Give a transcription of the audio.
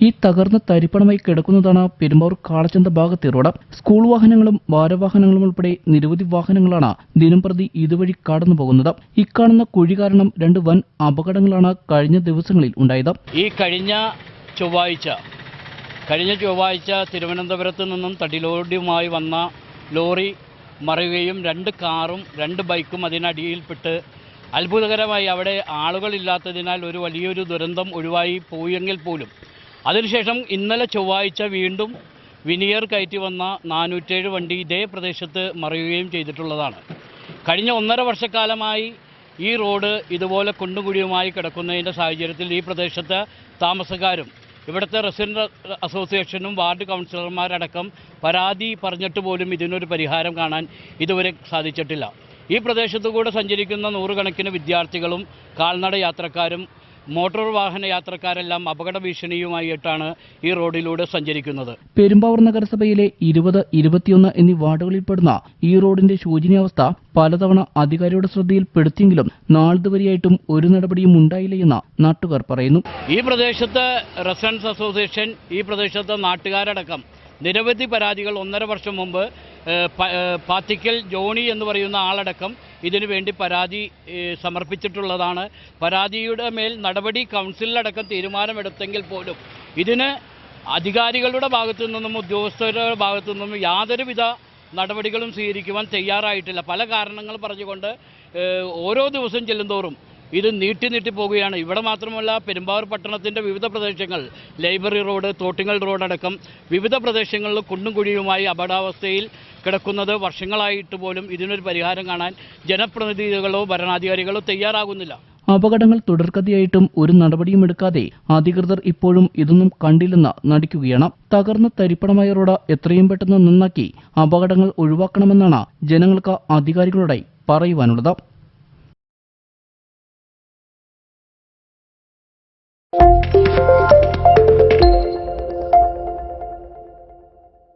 ഈ തകർന്ന തരിപ്പണമായി കിടക്കുന്നതാണ് പെരുമ്പാവൂർ കാളച്ചന്ത ഭാഗത്തെ റോഡ്. സ്കൂൾ വാഹനങ്ങളും ഭാരവാഹനങ്ങളും ഉൾപ്പെടെ നിരവധി വാഹനങ്ങളാണ് ദിനംപ്രതി ഇതുവഴി കടന്നു പോകുന്നത്. ഇക്കാണുന്ന കുഴി കാരണം രണ്ട് വൻ അപകടങ്ങളാണ് കഴിഞ്ഞ ദിവസങ്ങളിൽ ഉണ്ടായത്. ഈ കഴിഞ്ഞ ചൊവ്വാഴ്ച കഴിഞ്ഞ ചൊവ്വാഴ്ച തിരുവനന്തപുരത്ത് നിന്നും തടിലോടിയുമായി വന്ന ലോറി മറിയുകയും രണ്ട് കാറും രണ്ട് ബൈക്കും അതിനടിയിൽപ്പെട്ട് അത്ഭുതകരമായി അവിടെ ആളുകളില്ലാത്തതിനാൽ ഒരു വലിയൊരു ദുരന്തം ഒഴിവായി പോയെങ്കിൽ പോലും അതിനുശേഷം ഇന്നലെ ചൊവ്വാഴ്ച വീണ്ടും വിനിയർ കയറ്റി വന്ന നാനൂറ്റേഴ് വണ്ടി ഇതേ പ്രദേശത്ത് മറിയുകയും ചെയ്തിട്ടുള്ളതാണ്. കഴിഞ്ഞ ഒന്നര വർഷക്കാലമായി ഈ റോഡ് ഇതുപോലെ കുണ്ടുകുടിയുമായി കിടക്കുന്നതിന്റെ സാഹചര്യത്തിൽ ഈ പ്രദേശത്തെ താമസക്കാരും ഇവിടുത്തെ റെസിഡന്റ് അസോസിയേഷനും വാർഡ് കൗൺസിലർമാരടക്കം പരാതി പറഞ്ഞിട്ട് പോലും ഇതിനൊരു പരിഹാരം കാണാൻ ഇതുവരെ സാധിച്ചിട്ടില്ല. ഈ പ്രദേശത്തു കൂടെ സഞ്ചരിക്കുന്ന നൂറുകണക്കിന് വിദ്യാർത്ഥികളും കാൽനട യാത്രക്കാരും മോട്ടോർ വാഹന യാത്രക്കാരെല്ലാം അപകട ഭീഷണിയുമായിട്ടാണ് ഈ റോഡിലൂടെ സഞ്ചരിക്കുന്നത്. പെരുമ്പാവൂർ നഗരസഭയിലെ ഇരുപത് ഇരുപത്തിയൊന്ന് എന്നീ വാർഡുകളിൽപ്പെടുന്ന ഈ റോഡിന്റെ ശോചനീയാവസ്ഥ പലതവണ അധികാരിയുടെ ശ്രദ്ധയിൽപ്പെടുത്തിയെങ്കിലും നാളിതുവരെയായിട്ടും ഒരു നടപടിയും ഉണ്ടായില്ലെന്ന് നാട്ടുകാർ പറയുന്നു. ഈ പ്രദേശത്ത് റെസിഡൻസ് അസോസിയേഷൻ ഈ പ്രദേശത്തെ നാട്ടുകാരടക്കം നിരവധി പരാതികൾ ഒന്നര വർഷം മുമ്പ് പാത്തിക്കൽ ജോണി എന്ന് പറയുന്ന ആളടക്കം ഇതിനു വേണ്ടി പരാതി സമർപ്പിച്ചിട്ടുള്ളതാണ്. പരാതിയുടെ മേൽ നടപടി കൗൺസിലടക്കം തീരുമാനമെടുത്തെങ്കിൽ പോലും ഇതിന് അധികാരികളുടെ ഭാഗത്തു നിന്നും ഉദ്യോഗസ്ഥരുടെ ഭാഗത്തു നിന്നും യാതൊരുവിധ നടപടികളും സ്വീകരിക്കുവാൻ തയ്യാറായിട്ടില്ല. പല കാരണങ്ങൾ പറഞ്ഞുകൊണ്ട് ഓരോ ദിവസം ചെല്ലുന്തോറും ഇത് നീട്ടി നീട്ടി പോവുകയാണ്. ഇവിടെ മാത്രമല്ല പെരുമ്പാവൂർ പട്ടണത്തിന്റെ വിവിധ പ്രദേശങ്ങൾ ലൈബ്രറി റോഡ് തോട്ടിങ്ങൽ റോഡ് അടക്കം വിവിധ പ്രദേശങ്ങളിൽ കുണ്ടും കുഴിയുമായി അപകടാവസ്ഥയിൽ കിടക്കുന്നത് വർഷങ്ങളായിട്ട് പോലും ഇതിനൊരു പരിഹാരം കാണാൻ ജനപ്രതിനിധികളോ ഭരണാധികാരികളോ തയ്യാറാകുന്നില്ല. അപകടങ്ങൾ തുടർക്കഥയായിട്ടും ഒരു നടപടിയും എടുക്കാതെ അധികൃതർ ഇപ്പോഴും ഇതൊന്നും കണ്ടില്ലെന്ന് നടിക്കുകയാണ്. തകർന്ന തരിപ്പണമായ റോഡ് എത്രയും പെട്ടെന്ന് നന്നാക്കി അപകടങ്ങൾ ഒഴിവാക്കണമെന്നാണ് ജനങ്ങൾക്ക് അധികാരികളോടായി പറയുവാനുള്ളത്.